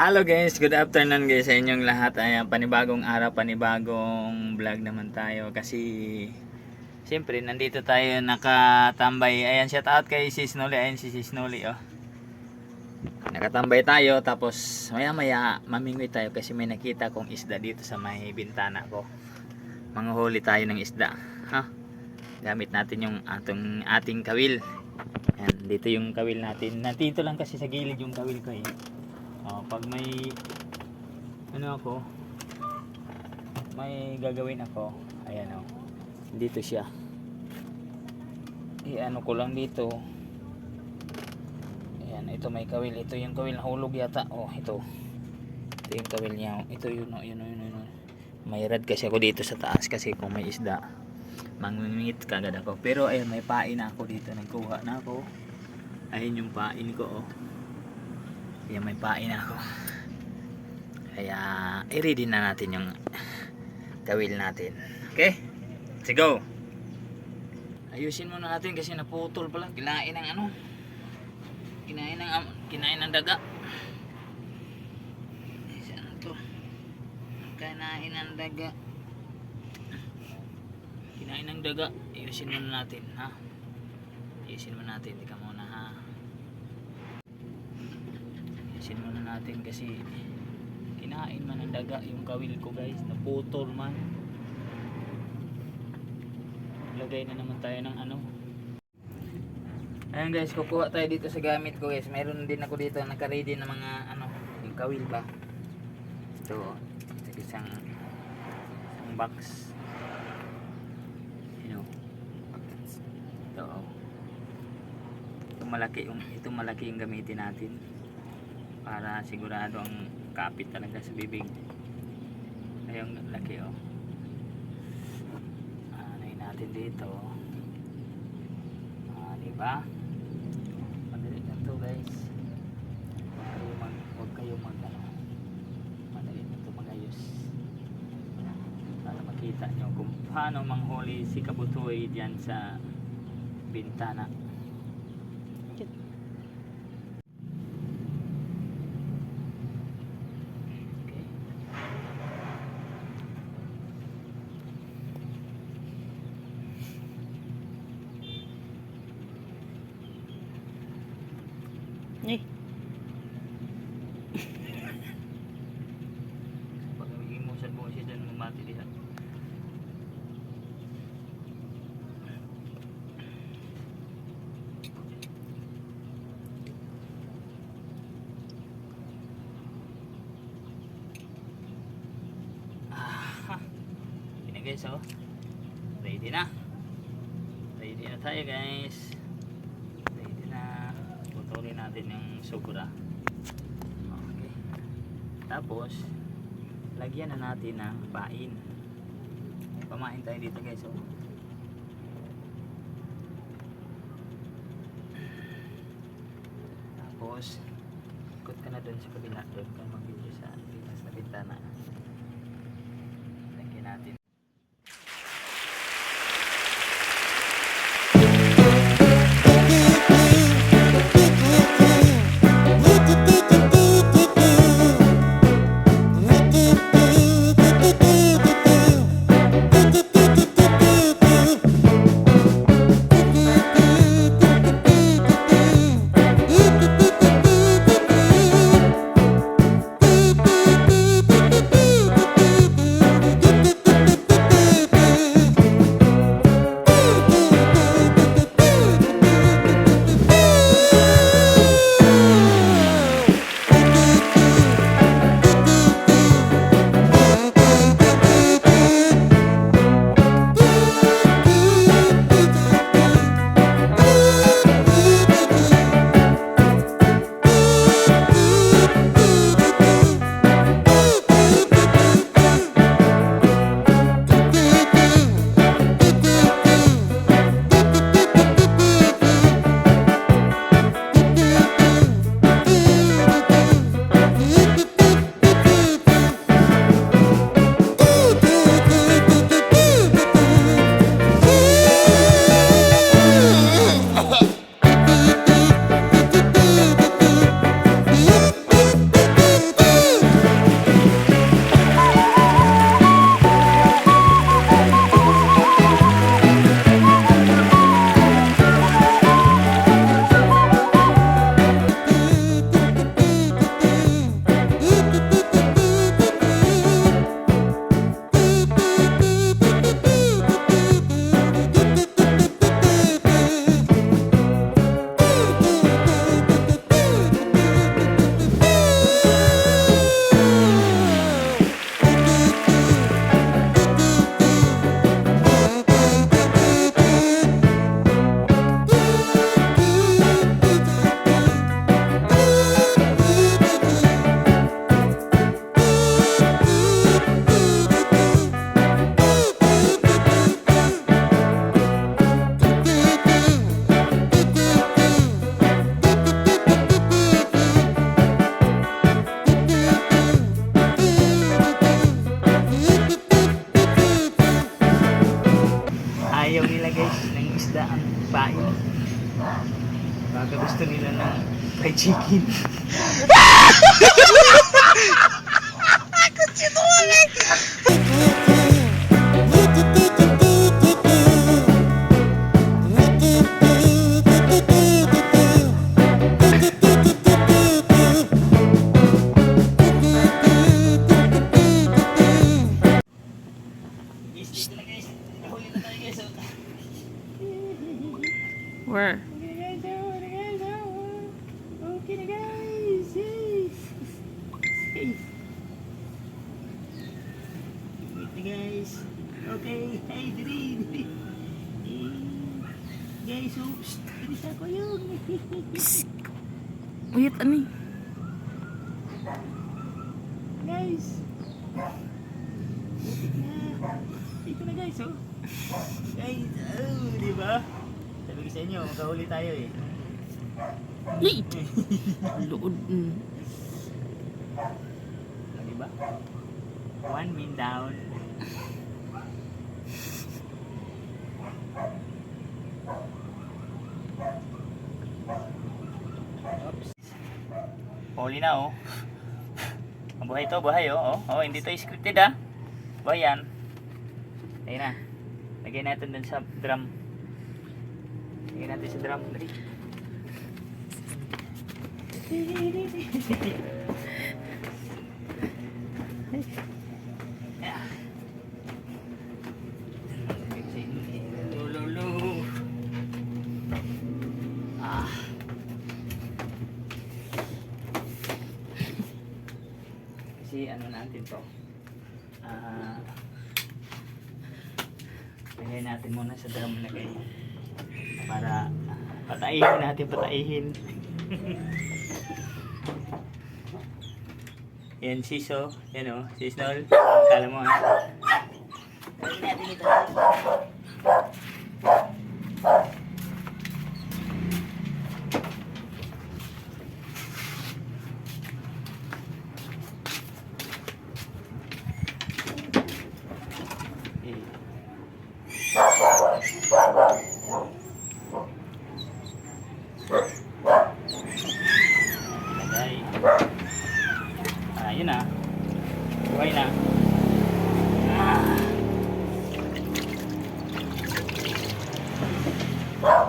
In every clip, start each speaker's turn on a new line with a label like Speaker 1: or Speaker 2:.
Speaker 1: Hello guys, good afternoon guys sa inyong lahat. Ayan, panibagong araw, panibagong vlog naman tayo kasi Siyempre, nandito tayo nakatambay. Ayan, shout out kay Sis Noli. Ayan si Sis Noli, oh. Nakatambay tayo tapos maya maya mamingwit tayo kasi may nakita kong isda dito sa may bintana ko. Manguhuli tayo ng isda. Ha? Gamit natin yung atong ating kawil. Ayan, dito yung kawil natin. Nandito lang kasi sa gilid yung kawil ko eh. Oh, pag may ano ako may gagawin ako ayan oh dito siya. I-ano ko lang dito. Ayan ito may kawil ito yung kawil na hulog yata. Oh ito. Ito yung kawil niya. Ito yun oh, yun, oh, yun, yun, yun. may rad kasi ako dito sa taas kasi kung may isda mangmingit kagad ako. Pero ayun may pain ako dito. Nagkuha na ako. Ayun yung pain ko oh Ayan, may pain ako. Kaya i-ready na natin yung kawil natin. Okay? Let's go! Ayusin muna natin kasi naputol pala. Kinain ng ano? Kinain ng am- kinain ng daga. Saan to. Kinain ng daga. Kinain ng daga. Ayusin muna natin ha? Ayusin muna natin. Tika muna ha ayusin muna natin kasi kinain man ng daga yung kawil ko guys naputol man lagay na naman tayo ng ano Ayan guys, kukuha tayo dito sa gamit ko guys. Meron din ako dito naka-ready na mga ano, yung kawil ba. Ito isang isang box. You know. Ito. oh. Ito malaki yung ito malaki yung gamitin natin. Para sigurado ang kapit talaga sa bibig. Ayun, laki oh. Anay natin dito. Ah, di ba? Madali lang to guys. Huwag kayo mag, huwag kayo mag, ano, madali lang to magayos. Para makita nyo kung paano manghuli si Kabutoy dyan sa bintana. Okay. Eh. Pag imusan mo siya dyan, mamati diha. Ah, Yun na guys, oh. Ready na. Ready na tayo guys. Ready na. Putulin natin yung sugura. Okay. Tapos, lagyan na natin ng pain. May pamain tayo dito guys, oh. Tapos, ikot ka na dun sa kabila doon ka mag-video sa dito sa bintana. Lagyan natin. çekil. Guys. Okay, hey. Eh, Guys, oops. Diri sa ko yun.
Speaker 2: Wait, ano eh?
Speaker 1: Guys. Dito na guys, oh. Guys, oh, di ba? Sabi ko sa inyo, makahuli tayo eh.
Speaker 2: Yay! Lood. Mm.
Speaker 1: Oh, di ba? One min down. Huli na oh. Buhay to, buhay oh. Oh, oh hindi to scripted ah. Buhay yan. Ayun na. Lagay natin dun sa drum. Lagay natin sa drum. Dali. Yeah. Lulu. Ah. Kasi ano natin to. Ah. Lagay natin muna sa drum lagay. Para pataihin natin, pataihin. Yan siso, yan o, sisnol. Kala mo ha. Lagyan natin ito. Eh. Ilagay. Ah, yun na. Buhay na. Ah.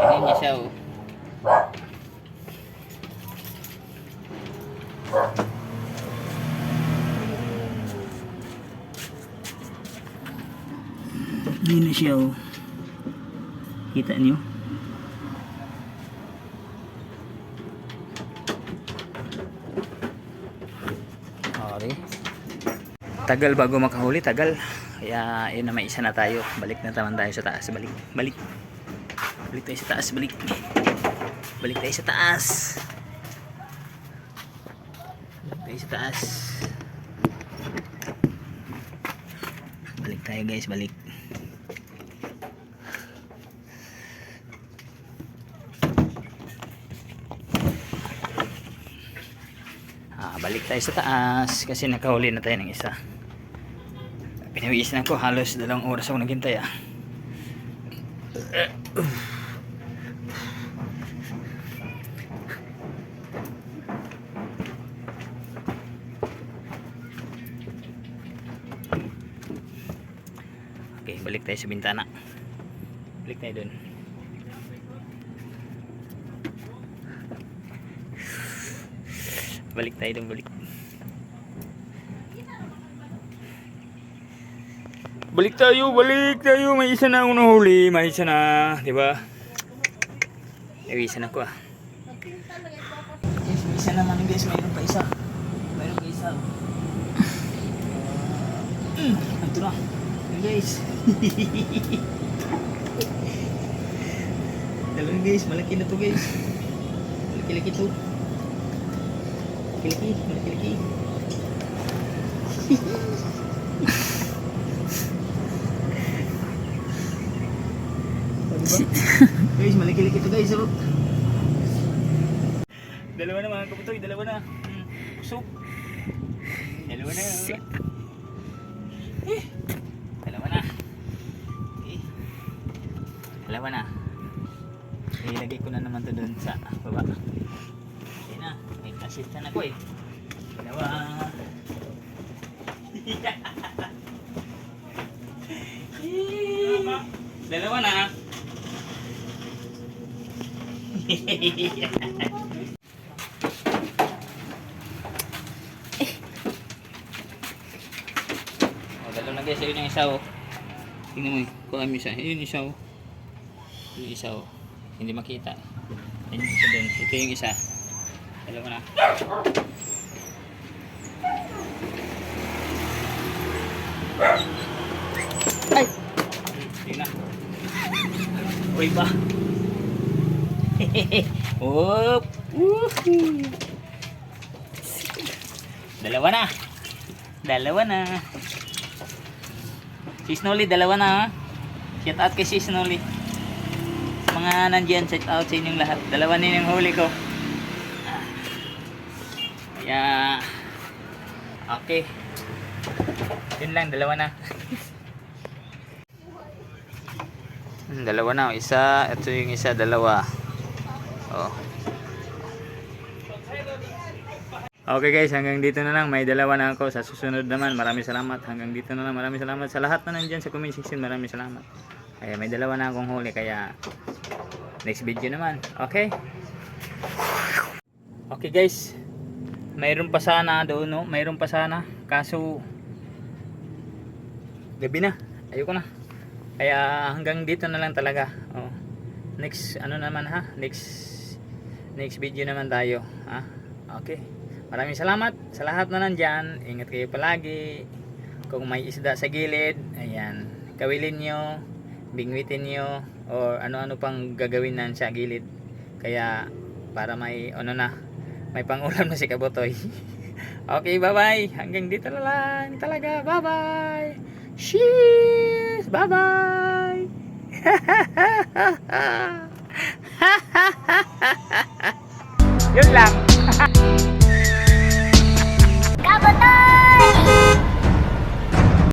Speaker 1: Ganyan niya siya oh. Ganyan na siya oh. Kita niyo? Okay. Tagal bago makahuli, tagal. Kaya yun na may isa na tayo. Balik na naman tayo sa taas. Balik, balik. Balik tayo sa taas, balik. Balik tayo sa taas. Balik tayo sa taas. Balik tayo guys, balik. Ah, balik tayo sa taas kasi nakahuli na tayo ng isa. Pinawiis na ko halos dalawang oras ako naghintay ah. Okay, balik tayo sa bintana. Balik tayo dun. Balik tayo dun, balik. Balik tayo, balik tayo. May isa na akong nahuli. May isa na, di ba? May isa na ko ah. May isa naman guys. Mayroon pa isa. Mayroon pa isa. Mm, ito na. Guys. Dalawa guys, malaki na to guys. Malaki-laki to. Malaki-laki, malaki-laki. O, diba? guys, malaki-laki to guys. Oh. Dalawa na mga kaputoy, dalawa na. Mm, Usok dalawa na. Eh, dalawa na. Ilagay ko na naman to doon sa baba. assistant ako eh. Dalawa. Dalawa na. dalawa na guys. Ayun yung isa oh. Tingnan mo eh. Kuha mo isa. Ayun yung isa oh. Yung isa oh. Hindi makita. Yung isa dun. Ito yung isa. Dalawa na. Ay! Tingnan. Uy ba? Woohoo! Dalawa na. Dalawa na. Si Snowly, dalawa na. Shout out kay si Snowly. Mga nandyan, shout out sa inyong lahat. Dalawa na yung huli ko. Kaya, okay. Yun lang, dalawa na. Hmm, dalawa na. Isa, ito yung isa, dalawa. Oh. Okay guys, hanggang dito na lang. May dalawa na ako. Sa susunod naman, maraming salamat. Hanggang dito na lang. Maraming salamat sa lahat na nandyan sa comment section. Maraming salamat. Kaya may dalawa na akong huli. Kaya next video naman. Okay? Okay guys. Mayroon pa sana doon, no? Mayroon pa sana. Kaso, gabi na. Ayoko na. Kaya hanggang dito na lang talaga. Oh. Next, ano naman ha? Next, next video naman tayo. Ha? Okay. Maraming salamat sa lahat na nandyan. Ingat kayo palagi. Kung may isda sa gilid, ayan, kawilin nyo, bingwitin nyo, or ano-ano pang gagawin nan sa gilid. Kaya, para may, ano na, may pangulam na si Kabotoy. okay, bye-bye. Hanggang dito na lang talaga. Bye-bye. Cheers! Bye-bye! Yun lang.